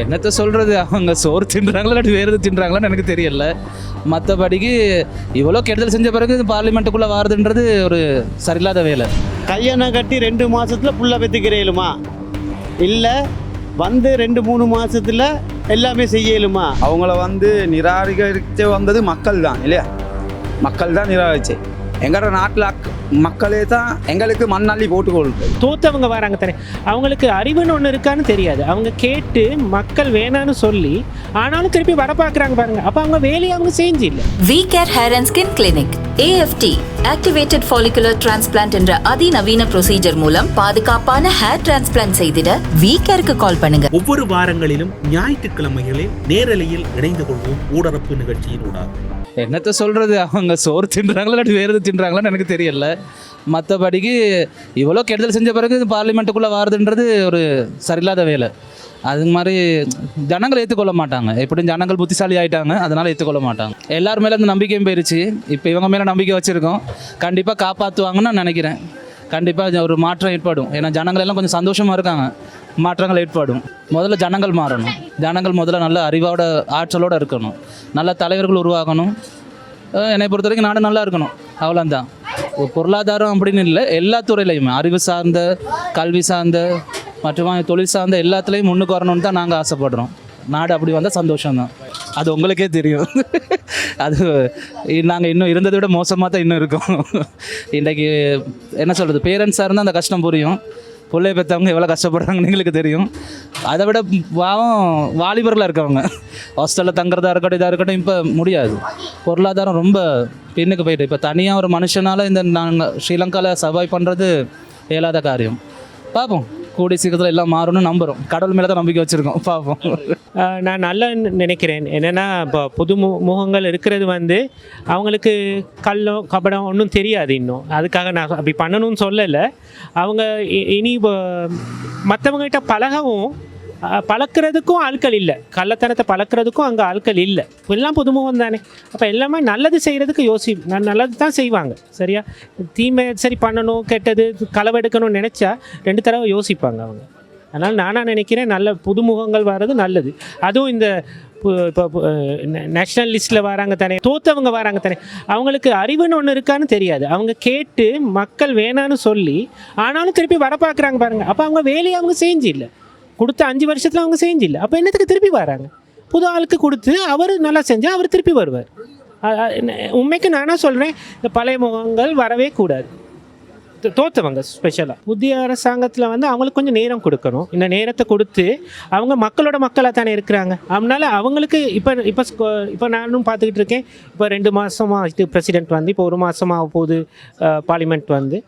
என்னத்த சொல்கிறது அவங்க சோறு தின்றாங்களா இல்லாட்டி வேறு எது தின்றாங்களான்னு எனக்கு தெரியல. மற்றபடிக்கு இவ்வளோ கெடுதல் செஞ்ச பிறகு பார்லிமெண்ட்டுக்குள்ளே வாருதுன்றது ஒரு சரியில்லாத வேலை. கல்யாணம் கட்டி ரெண்டு மாசத்துல புள்ள பெற்றுக்கிறேலுமா இல்லை வந்து ரெண்டு மூணு மாசத்துல எல்லாமே செய்யலுமா அவங்கள வந்து நிராகரித்து வந்தது மக்கள் தான் இல்லையா? மக்கள் தான் நிராகரிச்சு. எங்களோட நாட்டில் மக்களே தான் எங்களுக்கு மண்ணள்ளி போட்டு கொடுக்குது தோத்தவங்க வராங்க தானே அவங்களுக்கு அறிவுன்னு ஒன்று இருக்கான்னு தெரியாது. அவங்க கேட்டு மக்கள் வேணான்னு சொல்லி ஆனாலும் திருப்பி வர பார்க்குறாங்க பாருங்க. அப்போ அவங்க வேலையை அவங்க செஞ்சு இல்லை V Care hair and skin clinic AFT activated follicular transplant என்ற அதிநவீன ப்ரொசீஜர் மூலம் பாதுகாப்பான ஹேர் டிரான்ஸ்பிளான்ட் செய்திட வி கேருக்கு கால் பண்ணுங்க. ஒவ்வொரு வாரங்களிலும் ஞாயிற்றுக்கிழமைகளில் நேரலையில் இணைந்து கொள்வோம். ஊடரப்பு நிகழ்ச்சியின் ஊடாக. என்னத்த சொல்கிறது அவங்க சோறு தின்றாங்களா இல்லாட்டி வேறு எது தின்றாங்களான்னு எனக்கு தெரியல. மற்றபடிக்கு இவ்வளோ கெடுதல் செஞ்ச பிறகு பார்லிமெண்ட்டுக்குள்ளே வாருதுன்றது ஒரு சரியில்லாத வேலை. அது மாதிரி ஜனங்கள் ஏற்றுக்கொள்ள மாட்டாங்க. எப்படியும் ஜனங்கள் புத்திசாலி ஆகிட்டாங்க அதனால் ஏற்றுக்கொள்ள மாட்டாங்க. எல்லார் மேலே அந்த நம்பிக்கையும் போயிடுச்சு இப்போ இவங்க மேலே நம்பிக்கை வச்சுருக்கோம். கண்டிப்பாக காப்பாற்றுவாங்கன்னு நான் நினைக்கிறேன். கண்டிப்பாக ஒரு மாற்றம் ஏற்படும். ஏன்னா ஜனங்கள் எல்லாம் கொஞ்சம் சந்தோஷமாக இருக்காங்க. மாற்றங்கள் ஏற்படும். முதல்ல ஜனங்கள் மாறணும். ஜனங்கள் முதல்ல நல்ல அறிவோட ஆற்றலோடு இருக்கணும். நல்ல தலைவர்கள் உருவாகணும். என்னை பொறுத்த வரைக்கும் நாடு நல்லா இருக்கணும். அவ்வளோதான் பொருளாதாரம் அப்படின்னு இல்லை எல்லா துறையிலையுமே. அறிவு சார்ந்த கல்வி சார்ந்த மற்றும் தொழில் சார்ந்த எல்லாத்துலேயும் முன்னுக்கு வரணும்னு தான் நாங்கள் ஆசைப்படுறோம். நாடு அப்படி வந்தால் சந்தோஷம்தான். அது உங்களுக்கே தெரியும். அது நாங்கள் இன்னும் இருந்ததை விட மோசமாக தான் இன்னும் இருக்கோம். இன்றைக்கி என்ன சொல்கிறது பேரண்ட்ஸாக இருந்தால் அந்த கஷ்டம் புரியும். பிள்ளைய பெற்றவங்க எவ்வளோ கஷ்டப்படுறாங்கன்னு எங்களுக்கு தெரியும். அதை விட பாவம் வாலிபர்களாக இருக்கவங்க. ஹாஸ்டலில் தங்குறதா இருக்கட்டும் இதாக இருக்கட்டும் இப்போ முடியாது. பொருளாதாரம் ரொம்ப பின்னுக்கு போயிட்டு. இப்போ தனியாக ஒரு மனுஷனால் இந்த நாங்கள் ஸ்ரீலங்காவில் சர்வை பண்ணுறது இயலாத காரியம். பார்ப்போம் கூடி சீக்கிரத்தில் எல்லாம் மாறும்னு நம்புகிறோம் கடவுள் மேலே தான் நம்பிக்கை வச்சுருக்கோம். பார்ப்போம் நான் நல்லா நினைக்கிறேன். என்னென்னா இப்போ புது மு முகங்கள் இருக்கிறது வந்து அவங்களுக்கு கல்லோ கபடம் ஒன்றும் தெரியாது இன்னும். அதுக்காக நான் அப்படி பண்ணணும்னு சொல்லலை. அவங்க இ- இனி மற்றவங்ககிட்ட பழகவும் பழக்கிறதுக்கும் ஆட்கள் இல்லை. கள்ளத்தனத்தை பழக்கிறதுக்கும் அங்கே ஆட்கள் இல்லை. எல்லாம் புதுமுகம் தானே. அப்போ எல்லாமே நல்லது செய்கிறதுக்கு யோசி ந- நல்லது தான் செய்வாங்க. சரியா? தீமை சரி பண்ணணும் கெட்டது களவெடுக்கணும்னு நினச்சா ரெண்டு தடவை யோசிப்பாங்க அவங்க. அதனால் நானாக நினைக்கிறேன் நல்ல புதுமுகங்கள் வர்றது நல்லது. அதுவும் இந்த பு- இப்போ நேஷ்னல் லிஸ்ட்டில் வராங்க தானே தோத்தவங்க வராங்க தானே அவங்களுக்கு அறிவுன்னு ஒன்று இருக்கான்னு தெரியாது. அவங்க கேட்டு மக்கள் வேணான்னு சொல்லி ஆனாலும் திருப்பி வர பார்க்குறாங்க பாருங்கள் அப்போ அவங்க வேலையை அவங்க செஞ்சு இல்லை கொடுத்த அஞ்சு வருஷத்தில் அவங்க செஞ்சு இல்லை அப்போ என்னத்துக்கு திருப்பி வராங்க? புது ஆளுக்கு கொடுத்து அவர் நல்லா செஞ்சால் அவர் திருப்பி வருவார். உண்மைக்கு நானாக சொல்கிறேன் இந்த பழைய முகங்கள் வரவே கூடாது. தோ- தோத்தவங்க ஸ்பெஷலாக புதிய அரசாங்கத்தில் வந்து அவங்களுக்கு கொஞ்சம் நேரம் கொடுக்கணும். இந்த நேரத்தை கொடுத்து அவங்க மக்களோட மக்களாக தானே இருக்கிறாங்க. அதனால அவங்களுக்கு இப்போ இப்போ இப்போ நானும் பார்த்துக்கிட்டு இருக்கேன். இப்போ ரெண்டு மாதமாக இது பிரசிடென்ட் வந்து இப்போ ஒரு மாதமாக போகுது பார்லிமெண்ட் வந்து.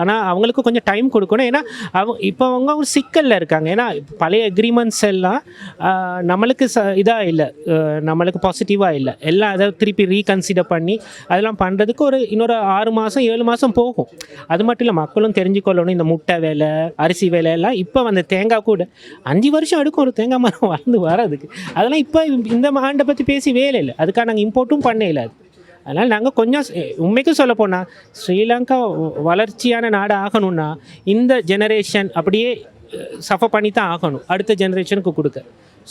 ஆனால் அவங்களுக்கு கொஞ்சம் டைம் கொடுக்கணும். ஏன்னா அவங்க இப்போ அவங்க ஒரு சிக்கலில் இருக்காங்க. ஏன்னா பழைய அக்ரிமெண்ட்ஸ் எல்லாம் நம்மளுக்கு ச இதாக இல்லை. நம்மளுக்கு பாசிட்டிவாக இல்லை. எல்லாம் அதை திருப்பி ரீகன்சிடர் பண்ணி அதெல்லாம் பண்ணுறதுக்கு ஒரு இன்னொரு ஆறு மாதம் ஏழு மாதம் போகும். அது மட்டும் இல்லை மக்களும் தெரிஞ்சுக்கொள்ளணும். இந்த முட்டை வேலை அரிசி வேலை எல்லாம் இப்போ வந்து தேங்காய் கூட அஞ்சு வருஷம் எடுக்கும் ஒரு தேங்காய் மரம் வளர்ந்து வர்றதுக்கு. அதெல்லாம் இப்போ இந்த ஆண்டை பற்றி பேசி வேலை இல்லை. அதுக்காக நாங்கள் இம்போர்ட்டும் பண்ண அது. அதனால் நாங்கள் கொஞ்சம் உண்மைக்கும் சொல்ல போனால் ஸ்ரீலங்கா வளர்ச்சியான நாடு ஆகணும்னா இந்த ஜெனரேஷன் அப்படியே சஃபர் பண்ணி தான் ஆகணும். அடுத்த ஜெனரேஷனுக்கு கொடுக்க.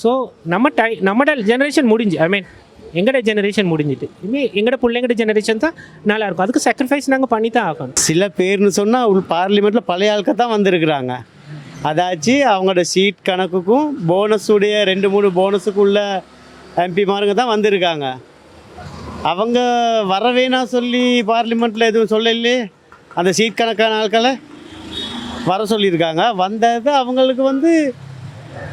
ஸோ நம்ம டை நம்மட ஜெனரேஷன் முடிஞ்சு ஐ மீன் எங்களோட ஜெனரேஷன் முடிஞ்சிட்டு இனிமே எங்களோட பிள்ளைங்கட ஜெனரேஷன் தான் நல்லா இருக்கும். அதுக்கு சாக்ரிஃபைஸ் நாங்கள் பண்ணி தான் ஆகணும். சில பேர்னு சொன்னால் உள் பார்லிமெண்ட்டில் பழைய ஆட்கள் தான் வந்திருக்கிறாங்க. அதாச்சு அவங்களோட சீட் கணக்குக்கும் போனஸுடைய ரெண்டு மூணு போனஸுக்குள்ள எம்பிமாருங்க தான் வந்திருக்காங்க. அவங்க வரவேனா சொல்லி பார்லிமெண்ட்டில் எதுவும் சொல்லலையே. அந்த சீட் கணக்கான ஆட்களை வர சொல்லியிருக்காங்க. வந்தது அவங்களுக்கு வந்து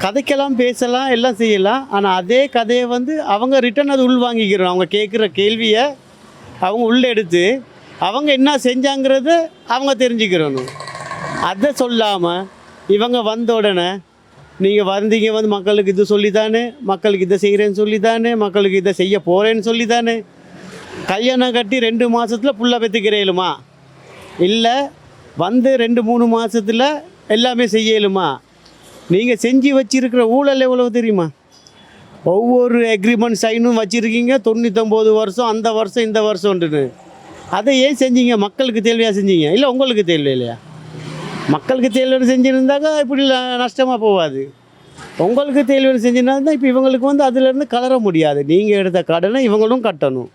கதைக்கெல்லாம் பேசலாம் எல்லாம் செய்யலாம். ஆனால் அதே கதையை வந்து அவங்க ரிட்டன் அது உள்வாங்கிக்கிறோம். அவங்க கேட்குற கேள்வியை அவங்க உள்ளே எடுத்து அவங்க என்ன செஞ்சாங்கிறத அவங்க தெரிஞ்சுக்கிறணும். அதை சொல்லாமல் இவங்க வந்த உடனே நீங்கள் வந்தீங்க வந்து மக்களுக்கு இது சொல்லித்தானே மக்களுக்கு இதை செய்கிறேன்னு சொல்லித்தானே மக்களுக்கு இதை செய்ய போகிறேன்னு சொல்லித்தானே கல்யாணம் கட்டி ரெண்டு மாதத்தில் புள்ள பெற்றுக்கிறேலுமா இல்லை வந்து ரெண்டு மூணு மாதத்தில் எல்லாமே செய்யலுமா? நீங்கள் செஞ்சு வச்சுருக்கிற ஊழல் எவ்வளவு தெரியுமா? ஒவ்வொரு அக்ரிமெண்ட் சைனும் வச்சுருக்கீங்க தொண்ணூத்தொம்பது வருஷம் அந்த வருஷம் இந்த வருஷம்ன்ட்டுன்னு அதை ஏன் செஞ்சீங்க? மக்களுக்கு தேவையாக செஞ்சீங்க? இல்லை உங்களுக்கு தேவை இல்லையா? மக்களுக்கு தேவையான செஞ்சுருந்தாங்க இப்படி நஷ்டமாக போகாது உங்களுக்கு தேவையான செஞ்சுருந்தா தான் இப்போ இவங்களுக்கு வந்து அதுலேருந்து கலர முடியாது. நீங்கள் எடுத்த கடனை இவங்களும் கட்டணும்.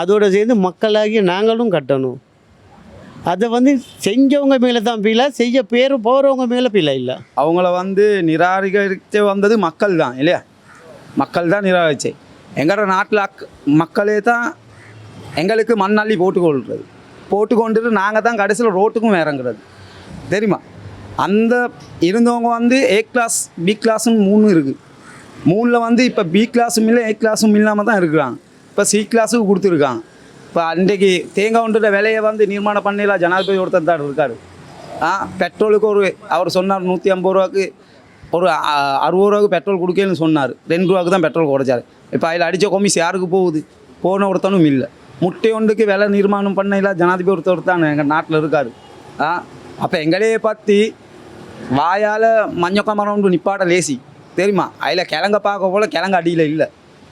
அதோடு சேர்ந்து மக்களாகி நாங்களும் கட்டணும். அதை வந்து செஞ்சவங்க மேலே தான் பிழை செய்ய பேர் போகிறவங்க மேலே பிழை இல்லை. அவங்கள வந்து நிராகரித்து வந்தது மக்கள் தான் இல்லையா? மக்கள் தான் நிராகரிச்சு. எங்களோட நாட்டில் அக் மக்களே தான் எங்களுக்கு மண்ணள்ளி போட்டுக்கொள்கிறது போட்டுக்கொண்டுட்டு நாங்கள் தான் கடைசியில் ரோட்டுக்கும் இறங்குறது. தெரியுமா? அந்த இருந்தவங்க வந்து ஏ கிளாஸ் பி கிளாஸ்னு மூணு இருக்குது மூணில் வந்து இப்போ பி கிளாஸும் இல்லை ஏ கிளாஸும் இல்லாமல் தான் இருக்கிறாங்க. இப்போ சி கிளாஸுக்கு கொடுத்துருக்காங்க இப்போ அன்றைக்கு தேங்காய் ஒன்றுட விலையை வந்து நிர்மாணம் பண்ணல ஜனாதிபதி ஒருத்தர் தான் இருக்கார். ஆ பெட்ரோலுக்கு ஒரு அவர் சொன்னார் நூற்றி ஐம்பது ரூபாக்கு ஒரு அ, அறுபது ரூபாய்க்கு பெட்ரோல் கொடுக்கலன்னு சொன்னார். ரெண்டு ரூபாய்க்கு தான் பெட்ரோல் குறைச்சார். இப்போ அதில் அடித்த கொமிஸ் யாருக்கு போகுது? போன ஒருத்தனும் இல்லை. முட்டை ஒன்றுக்கு விலை நிர்மாணம் பண்ணல ஜனாதிபதி ஒருத்தர் தான் எங்கள் நாட்டில் இருக்கார். ஆ அப்போ எங்களையே பற்றி வாயால் மஞ்சள் கமரம் நிப்பாட்ட லேசி. தெரியுமா? அதில் கிழங்க பார்க்க போல கிழங்கு அடியில் இல்லை.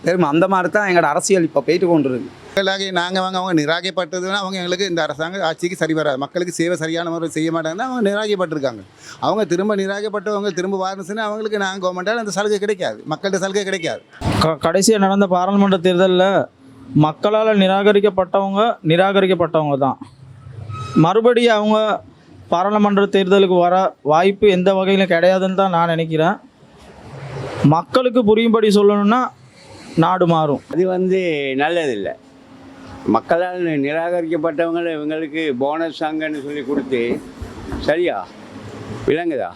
தெரியுமா? அந்த மாதிரி தான் எங்களோட அரசியல் இப்போ போயிட்டு கொண்டு இருக்கு மக்களாகி நாங்கள் வாங்க அவங்க நிராகப்பட்டதுன்னா அவங்க எங்களுக்கு இந்த அரசாங்க ஆட்சிக்கு சரி வராது. மக்களுக்கு சேவை சரியான முறை செய்ய மாட்டாங்கன்னா அவங்க நிராகப்பட்டிருக்காங்க அவங்க திரும்ப நிராகப்பட்டவங்க திரும்ப வாரணுச்சுன்னா அவங்களுக்கு நாங்கள் கவர்மெண்ட்டால் அந்த சலுகை கிடைக்காது. மக்கள்கிட்ட சலுகை கிடைக்காது. கடைசியாக நடந்த பாராளுமன்ற தேர்தலில் மக்களால் நிராகரிக்கப்பட்டவங்க நிராகரிக்கப்பட்டவங்க தான். மறுபடியும் அவங்க பாராளுமன்ற தேர்தலுக்கு வர வாய்ப்பு எந்த வகையிலும் கிடையாதுன்னு தான் நான் நினைக்கிறேன். மக்களுக்கு புரியும்படி சொல்லணும்னா நாடு மாறும். அது வந்து நல்லதில்லை. மக்களால் நிராகரிக்கப்பட்டவங்களை இவங்களுக்கு போனஸ் அங்கன்னு சொல்லி கொடுத்து சரியா? விளங்குதா?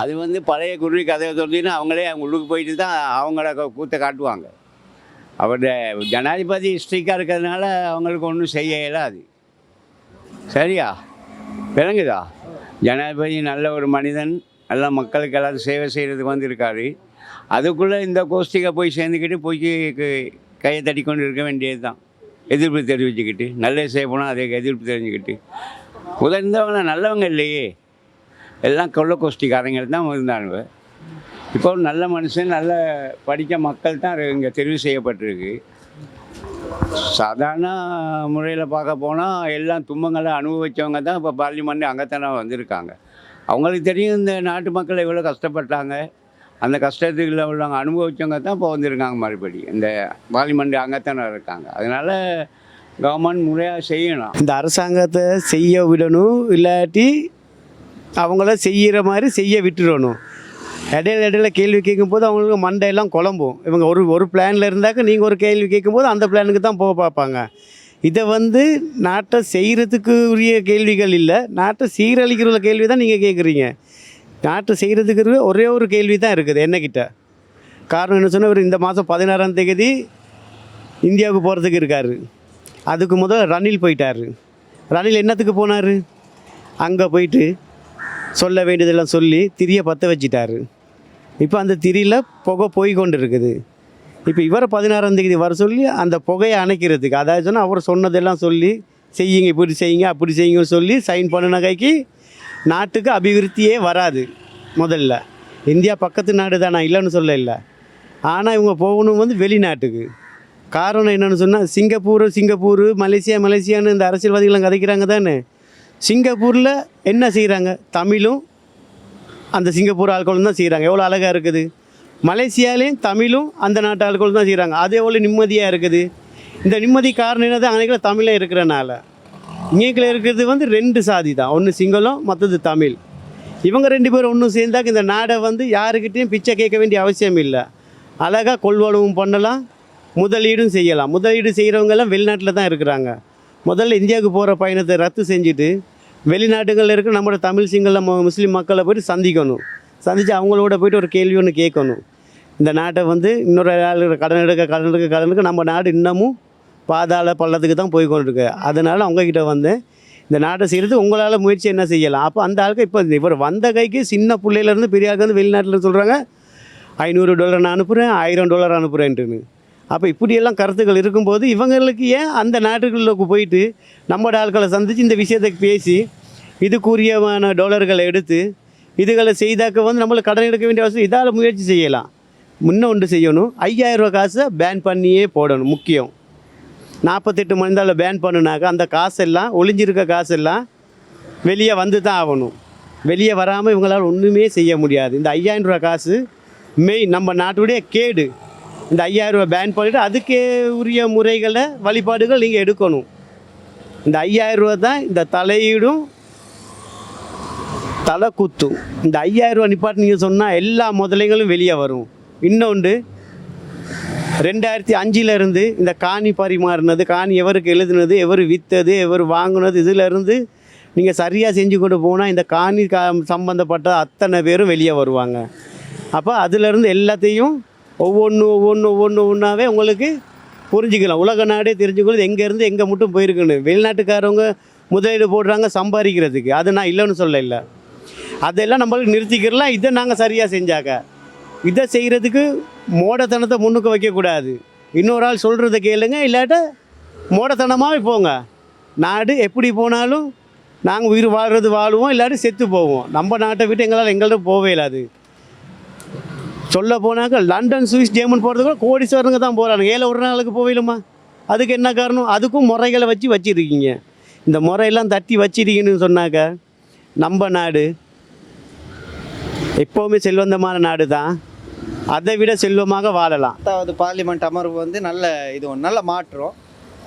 அது வந்து பழைய குருவி கதையை சொல்லினா அவங்களே அவங்க உள்ளுக்கு போயிட்டு தான் அவங்கள கூத்த கூத்தை காட்டுவாங்க. அவருடைய ஜனாதிபதி ஸ்ட்ரிக்காக இருக்கிறதுனால அவங்களுக்கு ஒன்றும் செய்ய இயலாது. சரியா? விளங்குதா? ஜனாதிபதி நல்ல ஒரு மனிதன் நல்லா மக்களுக்கு எல்லாரும் சேவை செய்கிறதுக்கு வந்திருக்காரு. அதுக்குள்ளே இந்த கோஷ்டிக்கை போய் சேர்ந்துக்கிட்டு போய் கையை தட்டி கொண்டு இருக்க வேண்டியது தான் எதிர்ப்பு தெரிவிச்சுக்கிட்டு நல்ல செய்ய போனால் அதே எதிர்ப்பு தெரிஞ்சுக்கிட்டு. உதர்ந்தவங்க நல்லவங்க இல்லையே. எல்லாம் கொள்ள கோஷ்டிக்காரங்க தான் இருந்தாங்க இப்போ நல்ல மனுஷன் நல்ல படித்த மக்கள் தான் இங்கே தெரிவு செய்யப்பட்டிருக்கு. சாதாரண முறையில் பார்க்க போனால் எல்லாம் துன்பங்களை அனுபவித்தவங்க தான் இப்போ பார்லிமெண்ட் அங்கத்தானே வந்திருக்காங்க. அவங்களுக்கு தெரியும் இந்த நாட்டு மக்கள் எவ்வளோ கஷ்டப்பட்டாங்க. அந்த கஷ்டத்துக்குள்ள உள்ளவங்க அனுபவிச்சவங்க தான் இப்போ வந்திருக்காங்க மறுபடி. இந்த பார்லிமெண்ட் அங்கத்தானே இருக்காங்க. அதனால் கவர்மெண்ட் முறையாக செய்யணும். இந்த அரசாங்கத்தை செய்ய விடணும் இல்லாட்டி அவங்கள செய்கிற மாதிரி செய்ய விட்டுடணும் இடையில இடையில கேள்வி கேட்கும்போது அவங்களுக்கு மண்டையெல்லாம் குழம்பும். இவங்க ஒரு ஒரு பிளானில் இருந்தாக்க நீங்கள் ஒரு கேள்வி கேட்கும்போது அந்த பிளானுக்கு தான் போக பார்ப்பாங்க. இதை வந்து நாட்டை செய்கிறதுக்கு உரிய கேள்விகள் இல்லை. நாட்டை சீரழிக்கிற கேள்வி தான் நீங்கள் கேட்குறீங்க. நாட்டு செய்கிறதுக்கு ஒரே ஒரு கேள்வி தான் இருக்குது என்னக்கிட்ட காரணம் என்ன சொன்னால் இவர் இந்த மாதம் பதினாறாம் தேதி இந்தியாவுக்கு போகிறதுக்கு இருக்கார். அதுக்கு முதல் ரணில் போயிட்டார். ரணில் என்னத்துக்கு போனார்? அங்கே போயிட்டு சொல்ல வேண்டியதெல்லாம் சொல்லி திரியை பற்ற வச்சிட்டாரு. இப்போ அந்த திரியில் புகை போய் கொண்டு இருக்குது இப்போ இவரை பதினாறாம் தேதி வர சொல்லி அந்த புகையை அணைக்கிறதுக்கு அதாவது சொன்னால் அவர் சொன்னதெல்லாம் சொல்லி செய்யுங்க இப்படி செய்யுங்க அப்படி செய்யுங்கன்னு சொல்லி சைன் பண்ணின கைக்கு நாட்டுக்கு அபிவிருத்தியே வராது முதல்ல. இந்தியா பக்கத்து நாடு தான் நான் இல்லைன்னு சொல்ல இல்லை ஆனால் இவங்க போகணும் வந்து வெளிநாட்டுக்கு. காரணம் என்னென்னு சொன்னால் சிங்கப்பூர் சிங்கப்பூர் மலேசியா மலேசியான்னு இந்த அரசியல்வாதிகள்லாம் கதைக்கிறாங்க தானே. சிங்கப்பூரில் என்ன செய்கிறாங்க தமிழும் அந்த சிங்கப்பூர் ஆட்களும் தான் செய்கிறாங்க எவ்வளோ அழகாக இருக்குது. மலேசியாலேயும் தமிழும் அந்த நாட்டு ஆட்களும் தான் செய்கிறாங்க அது எவ்வளோ நிம்மதியாக இருக்குது. இந்த நிம்மதி காரணம் என்னது அன்றைக்கில் தமிழே இருக்கிறனால. இங்கேக்கில் இருக்கிறது வந்து ரெண்டு சாதி தான். ஒன்று சிங்களம் மற்றது தமிழ். இவங்க ரெண்டு பேரும் ஒன்றும் சேர்ந்தாக்க இந்த நாடை வந்து யாருக்கிட்டேயும் பிச்சை கேட்க வேண்டிய அவசியம் இல்லை. அழகாக கொள்வனவும் பண்ணலாம் முதலீடும் செய்யலாம். முதலீடு செய்கிறவங்கெல்லாம் வெளிநாட்டில் தான் இருக்கிறாங்க. முதல்ல இந்தியாவுக்கு போகிற பயணத்தை ரத்து செஞ்சுட்டு வெளிநாடுகளில் இருக்கிற நம்மளோட தமிழ் சிங்கள முஸ்லீம் மக்களை போயிட்டு சந்திக்கணும். சந்தித்து அவங்களோட போய்ட்டு ஒரு கேள்வி ஒன்று கேட்கணும். இந்த நாட்டை வந்து இன்னொரு ஆள் கடன் எடுக்க கடன் எடுக்க கடன் எடுக்க நம்ம நாடு இன்னமும் பாதாள பள்ளத்துக்கு தான் போய் கொண்டிருக்கு. அதனால் அவங்கக்கிட்ட வந்து இந்த நாட்டை செய்கிறது உங்களால் முயற்சி என்ன செய்யலாம்? அப்போ அந்த ஆளுக்கு இப்போ இவர் வந்த கைக்கு சின்ன பிள்ளையிலேருந்து பெரிய ஆளுக்கு வந்து வெளிநாட்டில் சொல்கிறாங்க ஐநூறு டாலர் நான் அனுப்புகிறேன் ஆயிரம் டாலர் அனுப்புகிறேன்ட்டுன்னு அப்போ இப்படியெல்லாம் கருத்துக்கள் இருக்கும்போது இவங்களுக்கு ஏன் அந்த நாட்டுகளுக்கு போயிட்டு நம்மளோட ஆட்களை சந்தித்து இந்த விஷயத்தை பேசி இதுக்குரியமான டாலர்களை எடுத்து இதுகளை செய்தாக்க வந்து நம்மளுக்கு கடன் எடுக்க வேண்டிய அவசியம் இதால் முயற்சி செய்யலாம். முன்ன ஒன்று செய்யணும். ஐயாயிரம் ரூபா காசை பேன் பண்ணியே போடணும் முக்கியம். நாற்பத்தெட்டு மணி நேரம் பேன் பண்ணுனாக்கா அந்த காசெல்லாம் ஒளிஞ்சிருக்க காசெல்லாம் வெளியே வந்து தான் ஆகணும். வெளியே வராமல் இவங்களால் ஒன்றுமே செய்ய முடியாது. இந்த ஐயாயிரம் ரூபா காசு மெயின் நம்ம நாட்டுடைய கேடு. இந்த ஐயாயிரம் ரூபா பேன் பண்ணிவிட்டு அதுக்கே உரிய முறைகளை வழிபாடுகள் நீங்கள் எடுக்கணும். இந்த ஐயாயிரம் ரூபா தான் இந்த தலையீடும் தலை குத்தும் இந்த ஐயாயிரம் ரூபா நிப்பாட்டு நீங்கள் சொன்னால் எல்லா முதலைகளும் வெளியே வரும். இன்னொன்று ரெண்டாயிரத்தி அஞ்சிலிருந்து இந்த காணி பரிமாறினது காணி எவருக்கு எழுதுனது எவர் விற்றது எவர் வாங்கினது இதிலிருந்து நீங்கள் சரியாக செஞ்சு கொண்டு போனால் இந்த காணி கா சம்மந்தப்பட்ட அத்தனை பேரும் வெளியே வருவாங்க. அப்போ அதிலிருந்து எல்லாத்தையும் ஒவ்வொன்று ஒவ்வொன்று ஒவ்வொன்று ஒன்றாவே உங்களுக்கு புரிஞ்சுக்கலாம். உலக நாடே தெரிஞ்சுக்கொள்ளுது. எங்கேருந்து எங்கே மட்டும் போயிருக்குன்னு. வெளிநாட்டுக்காரவங்க முதலீடு போடுறாங்க சம்பாதிக்கிறதுக்கு. அது நான் இல்லைன்னு சொல்ல இல்லை அதெல்லாம் நம்மளுக்கு நிறுத்திக்கிறலாம். இதை நாங்கள் சரியாக செஞ்சாக்க. இதை செய்கிறதுக்கு மோடத்தனத்தை முன்னுக்கு வைக்கக்கூடாது. இன்னொரு ஆள் சொல்கிறத கேளுங்க இல்லாட்ட மோடத்தனமாகவே போங்க. நாடு எப்படி போனாலும் நாங்கள் உயிர் வாழ்கிறது வாழுவோம் இல்லாட்டி செத்து போவோம். நம்ம நாட்டை விட்டு எங்களால் எங்கள்ட்ட போவே இல்லாது சொல்ல போனாக்க லண்டன் சுவிஸ் ஜெர்மன் போகிறது கூட கோடீஸ்வரனுங்க தான் போகிறாங்க ஏழை ஒரு நாளுக்கு போயிலுமா அதுக்கு என்ன காரணம்? அதுக்கும் முறைகளை வச்சு வச்சுருக்கீங்க. இந்த முறையெல்லாம் தட்டி வச்சிருக்கீங்கன்னு சொன்னாக்க நம்ம நாடு எப்போவுமே செல்வந்தமான நாடு தான் அதை விட செல்வமாக வாழலாம். அதாவது பார்லிமெண்ட் அமர்வு வந்து நல்ல இது நல்ல மாற்றம்.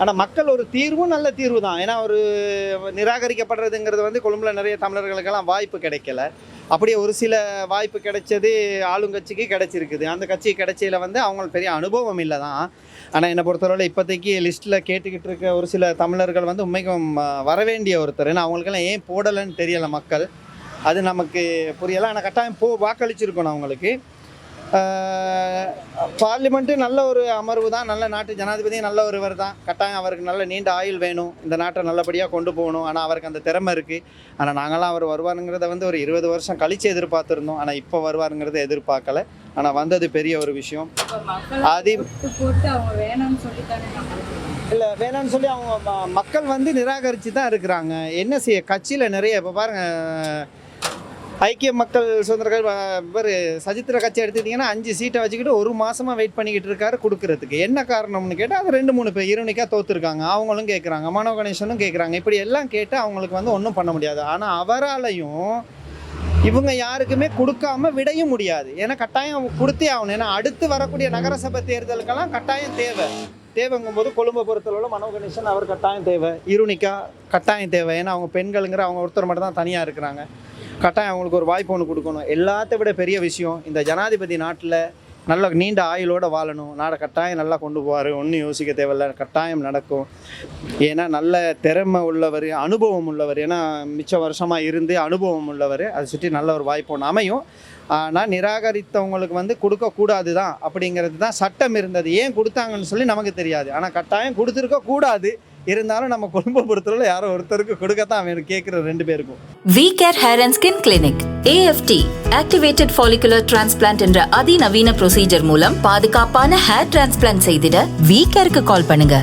ஆனால் மக்கள் ஒரு தீர்வும் நல்ல தீர்வு தான் ஏன்னா ஒரு நிராகரிக்கப்படுறதுங்கிறது வந்து கொழும்புல நிறைய தமிழர்களுக்கெல்லாம் வாய்ப்பு கிடைக்கல. அப்படியே ஒரு சில வாய்ப்பு கிடைச்சது ஆளுங்கட்சிக்கு கிடைச்சிருக்குது. அந்த கட்சி கிடைச்சதில் வந்து அவங்களுக்கு பெரிய அனுபவம் இல்லை தான் ஆனால் என்னை பொறுத்தளவில் இப்போதைக்கு லிஸ்ட்டில் கேட்டுக்கிட்டு இருக்க ஒரு சில தமிழர்கள் வந்து உண்மைக்கும் வரவேண்டிய ஒருத்தர். ஏன்னா அவங்களுக்கெல்லாம் ஏன் போடலைன்னு தெரியலை மக்கள். அது நமக்கு புரியலை. ஆனால் கட்டாயம் போ வாக்களிச்சிருக்கணும் அவங்களுக்கு. பார்லிமெண்ட்டு நல்ல ஒரு அமர்வு தான். நல்ல நாட்டு ஜனாதிபதியும் நல்ல ஒருவர் தான். கட்டாயம் அவருக்கு நல்ல நீண்ட ஆயுள் வேணும். இந்த நாட்டை நல்லபடியாக கொண்டு போகணும். ஆனால் அவருக்கு அந்த திறமை இருக்குது ஆனால் நாங்களாம் அவர் வருவாருங்கிறத வந்து ஒரு இருபது வருஷம் கழித்து எதிர்பார்த்துருந்தோம். ஆனால் இப்போ வருவாருங்கிறத எதிர்பார்க்கல. ஆனால் வந்தது பெரிய ஒரு விஷயம். அது இல்லை வேணாம்னு சொல்லி அவங்க மக்கள் வந்து நிராகரித்து தான் இருக்கிறாங்க. என்ன செய்ய? கட்சியில் நிறைய இப்போ பாருங்கள் ஐக்கிய மக்கள் சுதந்திர இவர் சஜித்திர கட்சி எடுத்துக்கிட்டிங்கன்னா அஞ்சு சீட்டை வச்சுக்கிட்டு ஒரு மாதமாக வெயிட் பண்ணிக்கிட்டு இருக்காரு கொடுக்கறதுக்கு. என்ன காரணம்னு கேட்டால் அது ரெண்டு மூணு பேர். இருநிக்காக தோத்துருக்காங்க. அவங்களும் கேட்குறாங்க மனோ கணேசனும் கேட்குறாங்க இப்படி எல்லாம் கேட்டு அவங்களுக்கு வந்து ஒன்றும் பண்ண முடியாது. ஆனால் அவராலையும் இவங்க யாருக்குமே கொடுக்காம விடையும் முடியாது. ஏன்னா கட்டாயம் கொடுத்தே ஆகணும். ஏன்னா அடுத்து வரக்கூடிய நகரசபை தேர்தலுக்கெல்லாம் கட்டாயம் தேவை. தேவைங்கும் போது கொழும்பை பொறுத்தளவில் மனோ கணேசன் அவர் கட்டாயம் தேவை. இருநிக்கா கட்டாயம் தேவை. ஏன்னா அவங்க பெண்களுங்கிற அவங்க ஒருத்தர் மட்டும் தான் தனியாக இருக்கிறாங்க. கட்டாயம் அவங்களுக்கு ஒரு வாய்ப்பு ஒன்று கொடுக்கணும். எல்லாத்த விட பெரிய விஷயம் இந்த ஜனாதிபதி நாட்டில் நல்ல நீண்ட ஆயுளோட வாழணும். நாடை கட்டாயம் நல்லா கொண்டு போவார். ஒன்றும் யோசிக்க தேவையில்ல. கட்டாயம் நடக்கும். ஏன்னா நல்ல திறமை உள்ளவர் அனுபவம் உள்ளவர். ஏன்னா மிச்ச வருஷமாக இருந்து அனுபவம் உள்ளவர். அதை சுற்றி நல்ல ஒரு வாய்ப்பு ஒன்று அமையும். ஆனால் நிராகரித்தவங்களுக்கு வந்து கொடுக்கக்கூடாது தான் அப்படிங்கிறது தான் சட்டம் இருந்தது. ஏன் கொடுத்தாங்கன்னு சொல்லி நமக்கு தெரியாது. ஆனால் கட்டாயம் கொடுத்துருக்க கூடாது. இருந்தாலும் நம்ம குடும்ப பொறுத்தவரை யாரோ ஒருத்தருக்கு கொடுக்கத்தான் வேணும் கேட்குற ரெண்டு பேருக்கும். V Care hair and skin clinic AFT activated follicular transplant என்ற அதிநவீன ப்ரொசீஜர் மூலம் பாதுகாப்பான ஹேர் டிரான்ஸ்பிளான்ட் செய்திட வி கேருக்கு கால் பண்ணுங்க.